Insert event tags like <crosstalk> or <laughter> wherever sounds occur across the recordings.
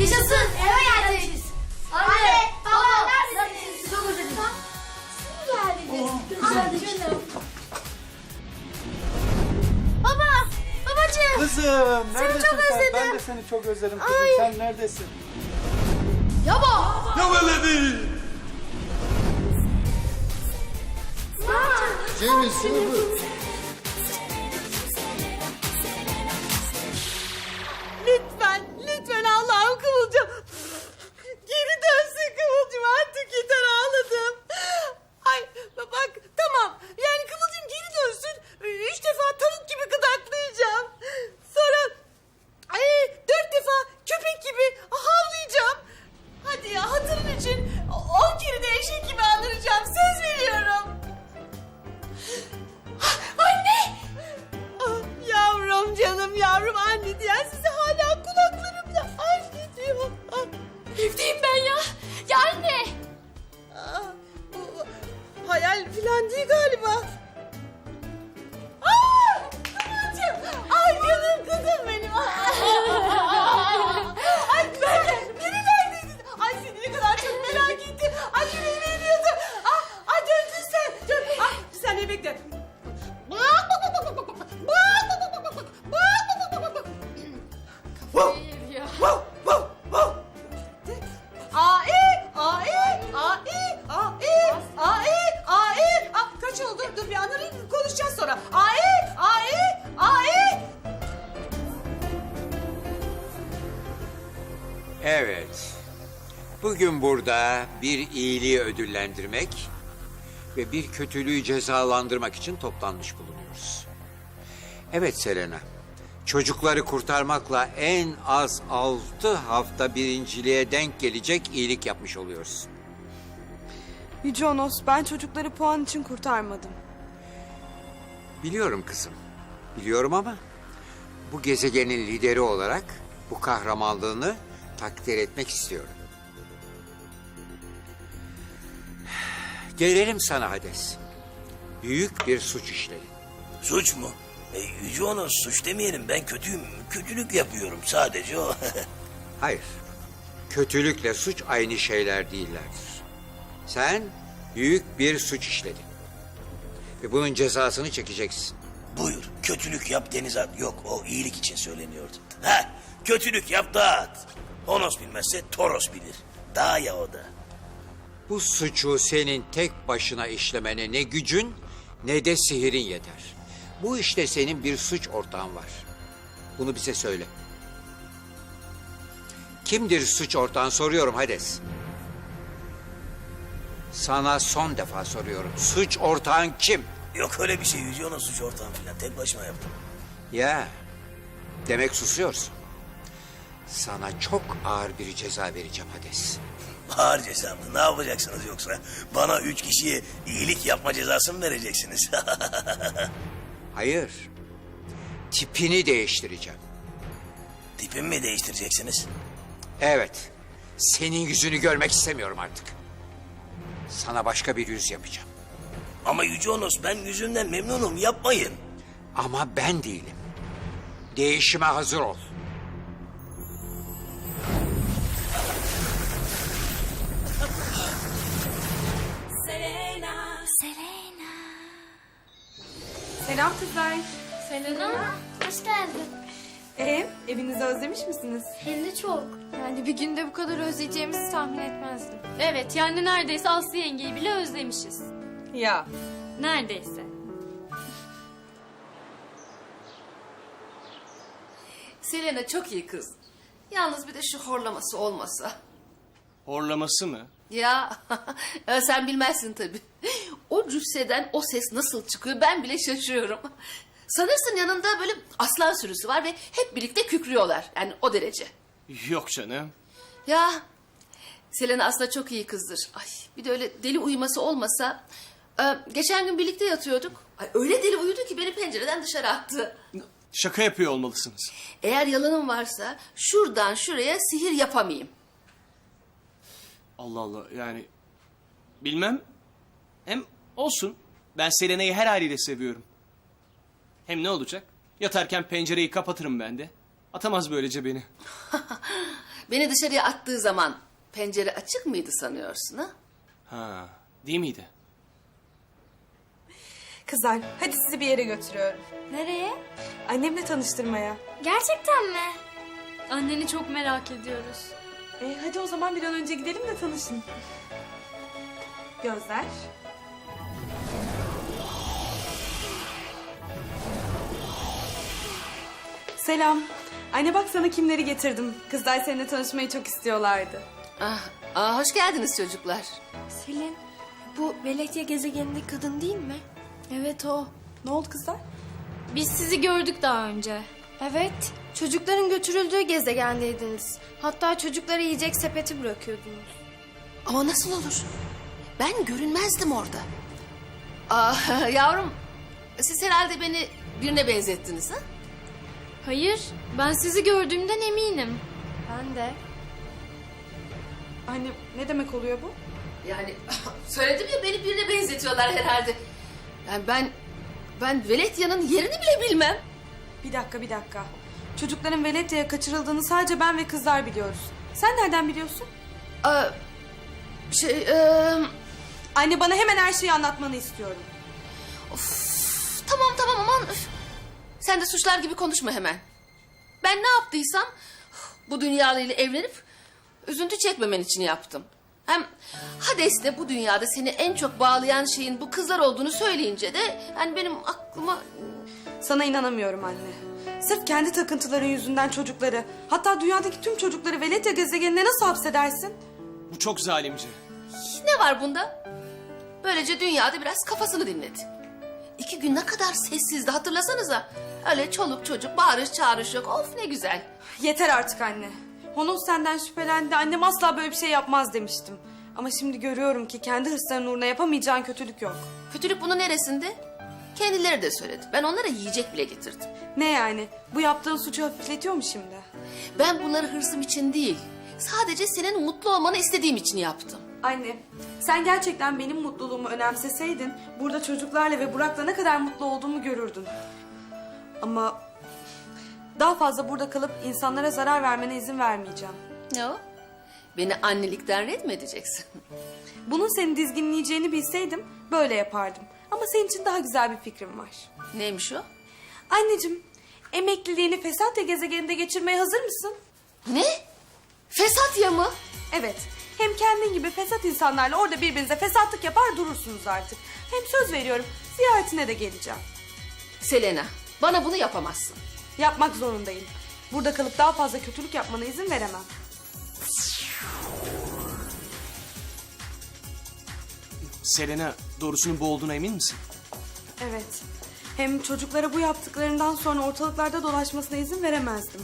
Yaşasın. Eve geldik. Anne, baba, neredesiniz? Çok özledim. Baba, babacığım. Kızım neredesin çok sen? özledim. Ben de seni çok özledim kızım. Ay. Sen neredesin? Yaba. Ya veledi. Cemil sınıfı. Falan değil galiba. Bugün burada bir iyiliği ödüllendirmek ve bir kötülüğü cezalandırmak için toplanmış bulunuyoruz. Evet Selena. Çocukları kurtarmakla en az altı hafta birinciliğe denk gelecek iyilik yapmış oluyoruz. Yüce Onos, ben çocukları puan için kurtarmadım. Biliyorum kızım. Biliyorum ama bu gezegenin lideri olarak bu kahramanlığını takdir etmek istiyorum. Gelelim sana Hades. Büyük bir suç işledin. Suç mu? E, Yüce Onos suç demeyelim ben kötüyüm. Kötülük yapıyorum sadece o. <laughs> Hayır. Kötülükle suç aynı şeyler değillerdir. Sen büyük bir suç işledin. Ve bunun cezasını çekeceksin. Buyur kötülük yap deniz at. Yok o iyilik için söyleniyordu. Ha kötülük yap dağıt. Onos bilmezse Toros bilir. Dağ ya o da. Bu suçu senin tek başına işlemene ne gücün ne de sihirin yeter. Bu işte senin bir suç ortağın var. Bunu bize söyle. Kimdir suç ortağın soruyorum Hades. Sana son defa soruyorum. Suç ortağın kim? Yok öyle bir şey Onos suç ortağım falan. Tek başıma yaptım. Ya demek susuyorsun. Sana çok ağır bir ceza vereceğim Hades. Ağır ceza mı? Ne yapacaksınız yoksa? Bana üç kişiye iyilik yapma cezası mı vereceksiniz? <laughs> Hayır. Tipini değiştireceğim. Tipimi mi değiştireceksiniz? Evet. Senin yüzünü görmek istemiyorum artık. Sana başka bir yüz yapacağım. Ama Yüce Onos ben yüzümden memnunum yapmayın. Ama ben değilim. Değişime hazır ol. Selam kızlar. Selena. Hoş geldin. Ee, evinizi özlemiş misiniz? Hem de çok. Yani bir günde bu kadar özleyeceğimizi tahmin etmezdim. Evet yani neredeyse Aslı yengeyi bile özlemişiz. Ya. Neredeyse. Selena çok iyi kız. Yalnız bir de şu horlaması olmasa. Horlaması mı? Ya <laughs> sen bilmezsin tabii. O cüsseden o ses nasıl çıkıyor ben bile şaşıyorum. <laughs> Sanırsın yanında böyle aslan sürüsü var ve hep birlikte kükrüyorlar. Yani o derece. Yok canım. Ya Selena aslında çok iyi kızdır. Ay bir de öyle deli uyuması olmasa. e, geçen gün birlikte yatıyorduk. Ay, öyle deli uyudu ki beni pencereden dışarı attı. Şaka yapıyor olmalısınız. Eğer yalanım varsa şuradan şuraya sihir yapamayayım. Allah Allah yani bilmem. Hem olsun. Ben Selena'yı her haliyle seviyorum. Hem ne olacak? Yatarken pencereyi kapatırım ben de. Atamaz böylece beni. <laughs> beni dışarıya attığı zaman pencere açık mıydı sanıyorsun ha? Ha, değil miydi? Kızlar hadi sizi bir yere götürüyorum. Nereye? Annemle tanıştırmaya. Gerçekten mi? Anneni çok merak ediyoruz. E, hadi o zaman bir an önce gidelim de tanışın. Gözler. Selam. Anne bak sana kimleri getirdim. Kızlar seninle tanışmayı çok istiyorlardı. Ah, ah, hoş geldiniz çocuklar. Selin, bu Veletya gezegenindeki kadın değil mi? Evet o. Ne oldu kızlar? Biz sizi gördük daha önce. Evet, çocukların götürüldüğü gezegendeydiniz. Hatta çocuklara yiyecek sepeti bırakıyordunuz. Ama nasıl olur? Ben görünmezdim orada. Ah, <laughs> yavrum, siz herhalde beni birine benzettiniz ha? Hayır, ben sizi gördüğümden eminim. Ben de. Anne ne demek oluyor bu? Yani <laughs> söyledim ya beni birine benzetiyorlar herhalde. Yani ben ben Veletya'nın yerini bile bilmem. Bir dakika bir dakika. Çocukların Veletya'ya kaçırıldığını sadece ben ve kızlar biliyoruz. Sen nereden biliyorsun? Aa, şey, eee, Anne bana hemen her şeyi anlatmanı istiyorum. tamam tamam aman. üf. Sen de suçlar gibi konuşma hemen. Ben ne yaptıysam bu dünyalıyla evlenip üzüntü çekmemen için yaptım. Hem Hades'le bu dünyada seni en çok bağlayan şeyin bu kızlar olduğunu söyleyince de yani benim aklıma Sana inanamıyorum anne. Sırf kendi takıntıların yüzünden çocukları, hatta dünyadaki tüm çocukları Veletya gezegenine nasıl hapsedersin? Bu çok zalimce. ne var bunda? Böylece dünyada biraz kafasını dinledi. İki gün ne kadar sessizdi hatırlasanıza. Öyle çoluk çocuk bağırış çağırış yok. Of ne güzel. Yeter artık anne. Honos senden şüphelendi. Annem asla böyle bir şey yapmaz demiştim. Ama şimdi görüyorum ki kendi hırslarının uğruna yapamayacağın kötülük yok. Kötülük bunun neresinde? Kendileri de söyledi. Ben onlara yiyecek bile getirdim. Ne yani? Bu yaptığın suçu hafifletiyor mu şimdi? Ben bunları hırsım için değil, sadece senin mutlu olmanı istediğim için yaptım. Anne, sen gerçekten benim mutluluğumu önemseseydin... ...burada çocuklarla ve Burak'la ne kadar mutlu olduğumu görürdün. Ama daha fazla burada kalıp insanlara zarar vermene izin vermeyeceğim. Ne o? Beni annelikten red mi edeceksin? Bunun seni dizginleyeceğini bilseydim böyle yapardım. Ama senin için daha güzel bir fikrim var. Neymiş o? Anneciğim, emekliliğini Fesatya gezegeninde geçirmeye hazır mısın? Ne? Fesatya mı? Evet. Hem kendin gibi fesat insanlarla orada birbirinize fesatlık yapar durursunuz artık. Hem söz veriyorum ziyaretine de geleceğim. Selena, bana bunu yapamazsın. Yapmak zorundayım. Burada kalıp daha fazla kötülük yapmana izin veremem. Selena, doğrusunun bu olduğuna emin misin? Evet. Hem çocuklara bu yaptıklarından sonra ortalıklarda dolaşmasına izin veremezdim.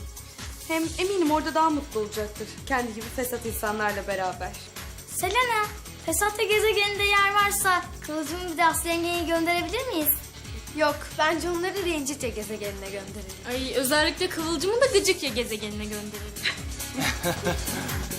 Hem eminim orada daha mutlu olacaktır. Kendi gibi fesat insanlarla beraber. Selena, Fesatya gezegeninde yer varsa Kıvılcım'ı bir de Aslı gönderebilir miyiz? Yok, bence onları Rencitya gezegenine gönderelim. Ay, özellikle Kıvılcım'ı da Gıcıkya gezegenine gönderelim. <laughs>